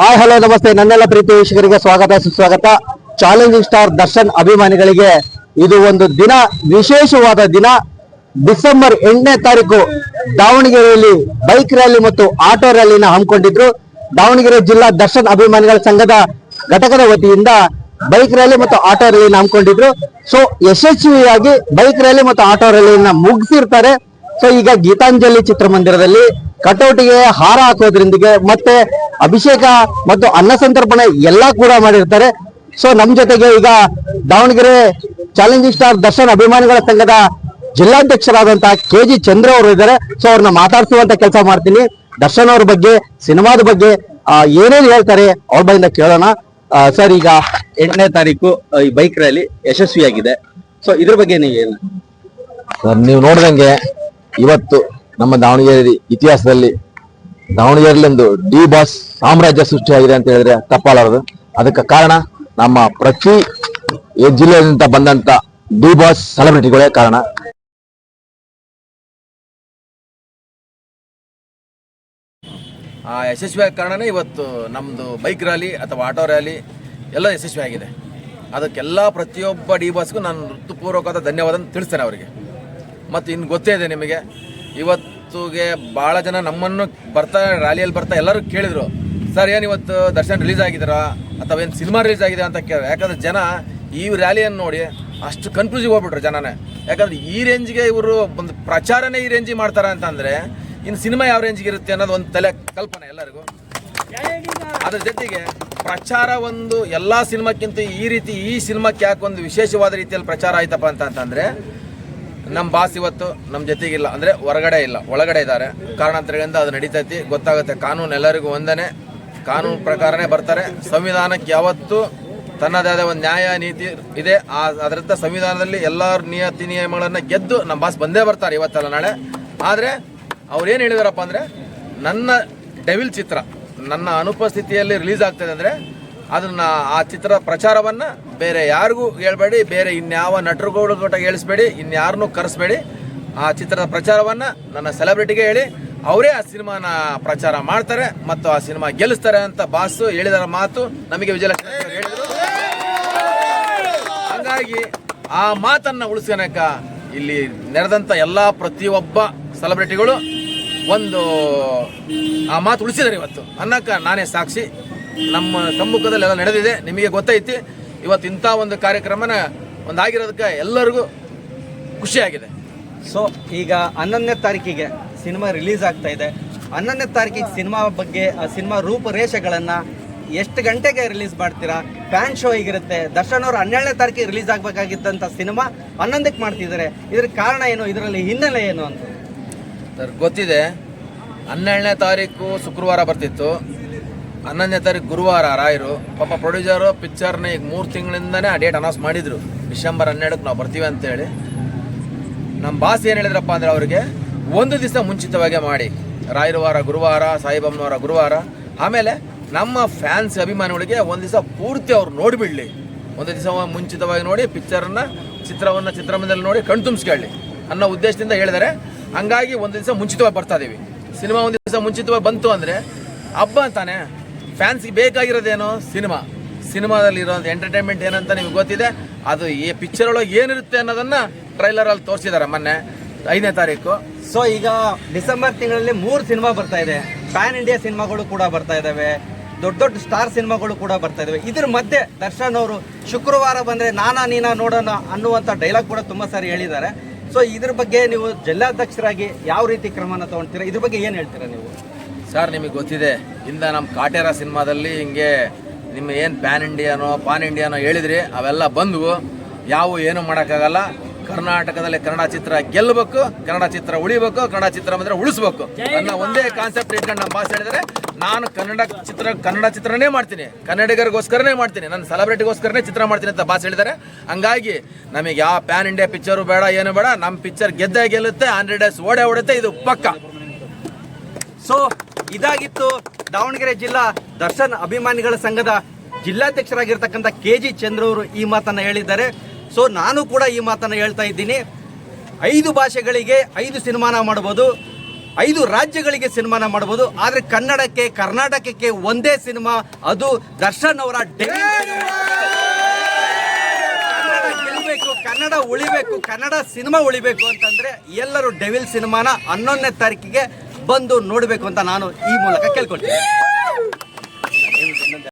Hi, hello, ನಮಸ್ತೆ. ನನ್ನೆಲ್ಲ ಪ್ರೀತಿ ವೀಕ್ಷಕರಿಗೆ ಸ್ವಾಗತ, ಸುಸ್ವಾಗತ. ಚಾಲೆಂಜಿಂಗ್ ಸ್ಟಾರ್ ದರ್ಶನ್ ಅಭಿಮಾನಿಗಳಿಗೆ ಇದು ಒಂದು ದಿನ, ವಿಶೇಷವಾದ ದಿನ. ಡಿಸೆಂಬರ್ ಎಂಟನೇ ತಾರೀಕು ದಾವಣಗೆರೆಯಲ್ಲಿ ಬೈಕ್ ರ್ಯಾಲಿ ಮತ್ತು ಆಟೋ ರ್ಯಾಲಿನ ಹಮ್ಮಿಕೊಂಡಿದ್ರು. ದಾವಣಗೆರೆ ಜಿಲ್ಲಾ ದರ್ಶನ್ ಅಭಿಮಾನಿಗಳ ಸಂಘದ ಘಟಕದ ವತಿಯಿಂದ ಬೈಕ್ ರ್ಯಾಲಿ ಮತ್ತು ಆಟೋ ರ್ಯಾಲಿನ ಹಮ್ಮಿಕೊಂಡಿದ್ರು. ಸೊ ಯಶಸ್ವಿಯಾಗಿ ಬೈಕ್ ರ್ಯಾಲಿ ಮತ್ತು ಆಟೋ ರ್ಯಾಲಿನ ಮುಗಿಸಿರ್ತಾರೆ. ಸೊ ಈಗ ಗೀತಾಂಜಲಿ ಚಿತ್ರಮಂದಿರದಲ್ಲಿ ಕಟೌಟಿಗೆ ಹಾರ ಹಾಕೋದ್ರೊಂದಿಗೆ ಮತ್ತೆ ಅಭಿಷೇಕ ಮತ್ತು ಅನ್ನ ಸಂತರ್ಪಣೆ ಎಲ್ಲ ಕೂಡ ಮಾಡಿರ್ತಾರೆ. ಸೊ ನಮ್ಮ ಜೊತೆಗೆ ಈಗ ದಾವಣಗೆರೆ ಚಾಲೆಂಜಿಂಗ್ ಸ್ಟಾರ್ ದರ್ಶನ್ ಅಭಿಮಾನಿಗಳ ಸಂಘದ ಜಿಲ್ಲಾಧ್ಯಕ್ಷರಾದಂತಹ ಕೆ ಜಿ ಚಂದ್ರ ಅವರು ಇದ್ದಾರೆ. ಸೊ ಅವ್ರನ್ನ ಮಾತಾಡ್ಸುವಂತ ಕೆಲಸ ಮಾಡ್ತೀನಿ. ದರ್ಶನ್ ಅವ್ರ ಬಗ್ಗೆ, ಸಿನಿಮಾದ ಬಗ್ಗೆ ಏನೇನು ಹೇಳ್ತಾರೆ ಅವ್ರ ಬಂದ ಕೇಳೋಣ. ಸರ್, ಈಗ ಎಂಟನೇ ತಾರೀಕು ಈ ಬೈಕ್ ರ್ಯಾಲಿ ಯಶಸ್ವಿಯಾಗಿದೆ. ಸೊ ಇದ್ರ ಬಗ್ಗೆ ನೀವು ಏನು ಸರ್, ನೀವು ನೋಡ್ದಂಗೆ ಇವತ್ತು ನಮ್ಮ ದಾವಣಗೆರೆ ಇತಿಹಾಸದಲ್ಲಿ ದಾವಣಗೆರೆಯಲ್ಲಿ ಒಂದು ಡಿ ಬಾಸ್ ಸಾಮ್ರಾಜ್ಯ ಸೃಷ್ಟಿಯಾಗಿದೆ ಅಂತ ಹೇಳಿದ್ರೆ ತಪ್ಪಾಲಾರದು ಅದಕ್ಕೆ ಕಾರಣ ನಮ್ಮ ಪ್ರತಿ ಜಿಲ್ಲೆಯಿಂದ ಬಂದಂತ ಡಿ ಬಾಸ್ ಸೆಲೆಬ್ರಿಟಿಗಳೇ ಕಾರಣ. ಆ ಯಶಸ್ವಿಯಾದ ಕಾರಣನೇ ಇವತ್ತು ನಮ್ಮದು ಬೈಕ್ ರ್ಯಾಲಿ ಅಥವಾ ಆಟೋ ರ್ಯಾಲಿ ಎಲ್ಲ ಯಶಸ್ವಿ ಆಗಿದೆ. ಅದಕ್ಕೆಲ್ಲ ಪ್ರತಿಯೊಬ್ಬ ಡಿ ಬಾಸ್ಗೂ ನಾನು ಋತುಪೂರ್ವಕವಾದ ಧನ್ಯವಾದ ತಿಳಿಸ್ತೇನೆ ಅವರಿಗೆ. ಮತ್ತು ಇನ್ನು ಗೊತ್ತೇ ಇದೆ ನಿಮಗೆ. ಇವತ್ತುಗೆ ಭಾಳ ಜನ ನಮ್ಮನ್ನು ಬರ್ತಾ ರ್ಯಾಲಿಯಲ್ಲಿ ಬರ್ತಾ ಎಲ್ಲರೂ ಕೇಳಿದರು, ಸರ್, ಏನು ಇವತ್ತು ದರ್ಶನ್ ರಿಲೀಸ್ ಆಗಿದ್ದೀರಾ? ಅಥವಾ ಏನು ಸಿನಿಮಾ ರಿಲೀಸ್ ಆಗಿದೆ ಅಂತ ಕೇಳಿ ಯಾಕಂದ್ರೆ ಜನ ಈ ರ್ಯಾಲಿಯನ್ನು ನೋಡಿ ಅಷ್ಟು ಕನ್ಫ್ಯೂಸಿಗೆ ಹೋಗ್ಬಿಟ್ರು ಜನನೇ. ಯಾಕಂದ್ರೆ ಈ ರೇಂಜ್ಗೆ ಇವರು ಒಂದು ಪ್ರಚಾರನೇ ಈ ರೇಂಜಿಗೆ ಮಾಡ್ತಾರೆ ಅಂತಂದರೆ, ಇನ್ನು ಸಿನಿಮಾ ಯಾವ ರೇಂಜ್ಗೆ ಇರುತ್ತೆ ಅನ್ನೋದು ಒಂದು ತಲೆ ಕಲ್ಪನೆ ಎಲ್ಲರಿಗೂ. ಅದ್ರ ಜೊತೆಗೆ ಪ್ರಚಾರ ಒಂದು ಎಲ್ಲ ಸಿನಿಮಾಕ್ಕಿಂತ ಈ ರೀತಿ ಈ ಸಿನಿಮಾಕ್ಕೆ ಯಾಕೆ ಒಂದು ವಿಶೇಷವಾದ ರೀತಿಯಲ್ಲಿ ಪ್ರಚಾರ ಆಯ್ತಪ್ಪ ಅಂತ ಅಂತಂದ್ರೆ ನಮ್ಮ ಬಾಸ್ ಇವತ್ತು ನಮ್ಮ ಜೊತೆಗಿಲ್ಲ. ಅಂದರೆ ಹೊರಗಡೆ ಇಲ್ಲ, ಒಳಗಡೆ ಇದ್ದಾರೆ. ಕಾರಣಾಂತರಗಳಿಂದ ಅದು ನಡೀತೈತಿ, ಗೊತ್ತಾಗುತ್ತೆ. ಕಾನೂನು ಎಲ್ಲರಿಗೂ ಒಂದನೇ. ಕಾನೂನು ಪ್ರಕಾರನೇ ಬರ್ತಾರೆ. ಸಂವಿಧಾನಕ್ಕೆ ಯಾವತ್ತೂ ತನ್ನದೇ ಆದ ಒಂದು ನ್ಯಾಯ ನೀತಿ ಇದೆ. ಆ, ಅದರಿಂದ ಸಂವಿಧಾನದಲ್ಲಿ ಎಲ್ಲ ನಿಯತಿ ನಿಯಮಗಳನ್ನು ಗೆದ್ದು ನಮ್ಮ ಬಾಸ್ ಬಂದೇ ಬರ್ತಾರೆ ಇವತ್ತಲ್ಲ ನಾಳೆ. ಆದರೆ ಅವ್ರು ಏನು ಹೇಳಿದಾರಪ್ಪ ಅಂದರೆ, ನನ್ನ ಡೆವಿಲ್ ಚಿತ್ರ, ನನ್ನ ಅನುಪಸ್ಥಿತಿಯಲ್ಲಿ ರಿಲೀಸ್ ಆಗ್ತದೆ ಅಂದರೆ, ಅದನ್ನು ಆ ಚಿತ್ರ ಪ್ರಚಾರವನ್ನ ಬೇರೆ ಯಾರಿಗೂ ಹೇಳ್ಬೇಡಿ, ಬೇರೆ ಇನ್ಯಾವ ನಟರುಗಳು ಗೂಟ ಹೇಳಿಸ್ಬೇಡಿ, ಇನ್ಯಾರನ್ನೂ ಕರೆಸ್ಬೇಡಿ. ಆ ಚಿತ್ರದ ಪ್ರಚಾರವನ್ನ ನನ್ನ ಸೆಲೆಬ್ರಿಟಿಗೆ ಹೇಳಿ, ಅವರೇ ಆ ಸಿನಿಮಾನ ಪ್ರಚಾರ ಮಾಡ್ತಾರೆ ಮತ್ತು ಆ ಸಿನಿಮಾ ಗೆಲ್ಲಿಸ್ತಾರೆ ಅಂತ ಬಾಸು ಹೇಳಿದರ ಮಾತು ನಮಗೆ ವಿಜಯಲಕ್ಷ್ಮಿ ಹೇಳಿದರು. ಹಾಗಾಗಿ ಆ ಮಾತನ್ನ ಉಳಿಸ್ಕೊಳಕ ಇಲ್ಲಿ ನೆರೆದಂತ ಎಲ್ಲಾ ಪ್ರತಿಯೊಬ್ಬ ಸೆಲೆಬ್ರಿಟಿಗಳು ಒಂದು ಆ ಮಾತು ಉಳಿಸಿದ್ದಾರೆ ಇವತ್ತು. ಅನ್ನಕ್ಕ ನಾನೇ ಸಾಕ್ಷಿ. ನಮ್ಮ ಸಮ್ಮುಖದಲ್ಲಿ ಎಲ್ಲ ನಡೆದಿದೆ. ನಿಮಗೆ ಗೊತ್ತೈತಿ. ಇವತ್ತು ಇಂಥ ಒಂದು ಕಾರ್ಯಕ್ರಮನ ಒಂದಾಗಿರೋದಕ್ಕೆ ಎಲ್ಲರಿಗೂ ಖುಷಿಯಾಗಿದೆ. ಸೊ ಈಗ ಹನ್ನೊಂದನೇ ತಾರೀಕಿಗೆ ಸಿನಿಮಾ ರಿಲೀಸ್ ಆಗ್ತಾ ಇದೆ. ಹನ್ನೊಂದನೇ ತಾರೀಕಿಗೆ ಸಿನಿಮಾ ಬಗ್ಗೆ ಆ ಸಿನಿಮಾ ರೂಪರೇಷೆಗಳನ್ನು ಎಷ್ಟು ಗಂಟೆಗೆ ರಿಲೀಸ್ ಮಾಡ್ತೀರಾ? Fan show ಹೀಗಿರುತ್ತೆ? ದರ್ಶನ್ ಅವರು ಹನ್ನೆರಡನೇ ತಾರೀಕಿಗೆ ರಿಲೀಸ್ ಆಗಬೇಕಾಗಿದ್ದಂಥ ಸಿನಿಮಾ ಹನ್ನೊಂದಕ್ಕೆ ಮಾಡ್ತಿದ್ದಾರೆ. ಇದ್ರ ಕಾರಣ ಏನು? ಇದರಲ್ಲಿ ಹಿನ್ನೆಲೆ ಏನು ಅಂತ. ಸರ್ ಗೊತ್ತಿದೆ. ಹನ್ನೆರಡನೇ ತಾರೀಕು ಶುಕ್ರವಾರ ಬರ್ತಿತ್ತು. ಹನ್ನೊಂದನೇ ತಾರೀಕು ಗುರುವಾರ ರಾಯರು, ಪಾಪ ಪ್ರೊಡ್ಯೂಸರು, ಪಿಕ್ಚರ್ನ ಈಗ ಮೂರು ತಿಂಗಳಿಂದನೇ ಆ ಡೇಟ್ ಅನೌನ್ಸ್ ಮಾಡಿದರು. ಡಿಸೆಂಬರ್ ಹನ್ನೆರಡಕ್ಕೆ ನಾವು ಬರ್ತೀವಿ ಅಂತೇಳಿ. ನಮ್ಮ ಬಾಸ್ ಏನು ಹೇಳಿದ್ರಪ್ಪ ಅಂದರೆ ಅವರಿಗೆ ಒಂದು ದಿವಸ ಮುಂಚಿತವಾಗಿ ಮಾಡಿ. ರಾಯರು ವಾರ ಗುರುವಾರ ಸಾಯಿಬಮ್ಮನವರ ಗುರುವಾರ. ಆಮೇಲೆ ನಮ್ಮ ಫ್ಯಾನ್ಸ್ ಅಭಿಮಾನಿಗಳಿಗೆ ಒಂದು ದಿವಸ ಪೂರ್ತಿ ಅವ್ರು ನೋಡಿಬಿಡಲಿ. ಒಂದು ದಿವಸ ಮುಂಚಿತವಾಗಿ ನೋಡಿ ಪಿಕ್ಚರನ್ನು ಚಿತ್ರವನ್ನು ಚಿತ್ರಮಂದಿರಲ್ಲಿ ನೋಡಿ ಕಣ್ತುಂಬಿಸ್ಕೊಳ್ಳಿ ಅನ್ನೋ ಉದ್ದೇಶದಿಂದ ಹೇಳಿದರೆ. ಹಂಗಾಗಿ ಒಂದು ದಿವಸ ಮುಂಚಿತವಾಗಿ ಬರ್ತಾ ಇದ್ದೀವಿ ಸಿನಿಮಾ ಒಂದು ದಿವಸ ಮುಂಚಿತವಾಗಿ ಬಂತು ಅಂದರೆ ಹಬ್ಬ ಅಂತಾನೆ. ಫ್ಯಾನ್ಸ್ಗೆ ಬೇಕಾಗಿರೋದೇನು ಸಿನಿಮಾ. ಸಿನಿಮಾದಲ್ಲಿ ಇರೋ ಎಂಟರ್ಟೈನ್ಮೆಂಟ್ ಏನಂತ ನಿಮ್ಗೆ ಗೊತ್ತಿದೆ, ಅದು ಈ ಪಿಕ್ಚರ್ ಒಳಗೆ ಏನಿರುತ್ತೆ ಅನ್ನೋದನ್ನ ಟ್ರೈಲರ್ ಅಲ್ಲಿ ತೋರಿಸಿದ್ದಾರೆ ಮೊನ್ನೆ, ಐದನೇ ತಾರೀಕು. ಸೊ ಈಗ ಡಿಸೆಂಬರ್ ತಿಂಗಳಲ್ಲಿ ಮೂರು ಸಿನಿಮಾ ಬರ್ತಾ ಇದೆ. ಪ್ಯಾನ್ ಇಂಡಿಯಾ ಸಿನಿಮಾಗಳು ಕೂಡ ಬರ್ತಾ ಇದ್ದಾವೆ ದೊಡ್ಡ ದೊಡ್ಡ ಸ್ಟಾರ್ ಸಿನಿಮಾಗಳು ಕೂಡ ಬರ್ತಾ ಇದಾವೆ. ಇದ್ರ ಮಧ್ಯೆ ದರ್ಶನ್ ಅವರು ಶುಕ್ರವಾರ ಬಂದ್ರೆ ನಾನಾ ನೀನಾ ನೋಡೋಣ ಅನ್ನುವಂಥ ಡೈಲಾಗ್ ಕೂಡ ತುಂಬಾ ಸಾರಿ ಹೇಳಿದ್ದಾರೆ. ಸೊ ಇದ್ರ ಬಗ್ಗೆ ನೀವು ಜಿಲ್ಲಾಧ್ಯಕ್ಷರಾಗಿ ಯಾವ ರೀತಿ ಕ್ರಮನ ತಗೊಳ್ತೀರಾ ಇದ್ರ ಬಗ್ಗೆ ಏನು ಹೇಳ್ತೀರಾ ನೀವು? ಸರ್ ನಿಮಗೆ ಗೊತ್ತಿದೆ ಇಂದ ನಮ್ಮ ಕಾಟೇರ ಸಿನಿಮಾದಲ್ಲಿ ಹಿಂಗೆ ನಿಮ್ಮ ಏನು ಪ್ಯಾನ್ ಇಂಡಿಯಾನೋ ಪಾನ್ ಇಂಡಿಯಾನೋ ಹೇಳಿದ್ರಿ ಅವೆಲ್ಲ ಬಂದವು. ಯಾವ ಏನು ಮಾಡೋಕ್ಕಾಗಲ್ಲ. ಕರ್ನಾಟಕದಲ್ಲಿ ಕನ್ನಡ ಚಿತ್ರ ಗೆಲ್ಲಬೇಕು ಕನ್ನಡ ಚಿತ್ರ ಉಳಿಬೇಕು ಕನ್ನಡ ಚಿತ್ರ ಬಂದರೆ ಉಳಿಸ್ಬೇಕು. ನನ್ನ ಒಂದೇ ಕಾನ್ಸೆಪ್ಟ್ ಇಟ್ಕೊಂಡು ನಮ್ಮ ಭಾಷೆ ಹೇಳಿದರೆ ನಾನು ಕನ್ನಡ ಚಿತ್ರ ಕನ್ನಡ ಚಿತ್ರನೇ ಮಾಡ್ತೀನಿ. ಕನ್ನಡಿಗರಿಗೋಸ್ಕರನೇ ಮಾಡ್ತೀನಿ. ನನ್ನ ಸೆಲೆಬ್ರಿಟಿಗೋಸ್ಕರನೇ ಚಿತ್ರ ಮಾಡ್ತೀನಿ ಅಂತ ಭಾಷೆ ಹೇಳಿದ್ದಾರೆ ಹಂಗಾಗಿ ನಮಗೆ ಯಾವ ಪ್ಯಾನ್ ಇಂಡಿಯಾ ಪಿಕ್ಚರು ಬೇಡ ಏನು ಬೇಡ. ನಮ್ಮ ಪಿಕ್ಚರ್ ಗೆದ್ದೇ ಗೆಲ್ಲುತ್ತೆ ಹಂಡ್ರೆಡ್ ಡೇಸ್ ಓಡೇ ಓಡುತ್ತೆ ಇದು ಪಕ್ಕ. ಸೊ ಇದಾಗಿತ್ತು ದಾವಣಗೆರೆ ಜಿಲ್ಲಾ ದರ್ಶನ್ ಅಭಿಮಾನಿಗಳ ಸಂಘದ ಜಿಲ್ಲಾಧ್ಯಕ್ಷರಾಗಿರ್ತಕ್ಕಂಥ ಕೆ ಜಿ ಚಂದ್ರವರು ಈ ಮಾತನ್ನ ಹೇಳಿದ್ದಾರೆ. ಸೊ ನಾನು ಕೂಡ ಈ ಮಾತನ್ನ ಹೇಳ್ತಾ ಇದ್ದೀನಿ. ಐದು ಭಾಷೆಗಳಿಗೆ ಐದು ಸಿನಿಮಾನ ಮಾಡ್ಬೋದು. ಐದು ರಾಜ್ಯಗಳಿಗೆ ಸಿನಿಮಾನ ಮಾಡ್ಬೋದು. ಆದರೆ ಕನ್ನಡಕ್ಕೆ, ಕರ್ನಾಟಕಕ್ಕೆ ಒಂದೇ ಸಿನಿಮಾ, ಅದು ದರ್ಶನ್ ಅವರ ಗೆಲ್ಲಬೇಕು ಕನ್ನಡ ಉಳಿಬೇಕು, ಕನ್ನಡ ಸಿನಿಮಾ ಉಳಿಬೇಕು ಅಂತಂದ್ರೆ ಎಲ್ಲರೂ ಡೆವಿಲ್ ಸಿನಿಮಾನ ಹನ್ನೊಂದನೇ ತಾರೀಕಿಗೆ ಬಂದು ನೋಡಬೇಕು ಅಂತ ನಾನು ಈ ಮೂಲಕ ಕೇಳ್ಕೊಳ್ತೀನಿ.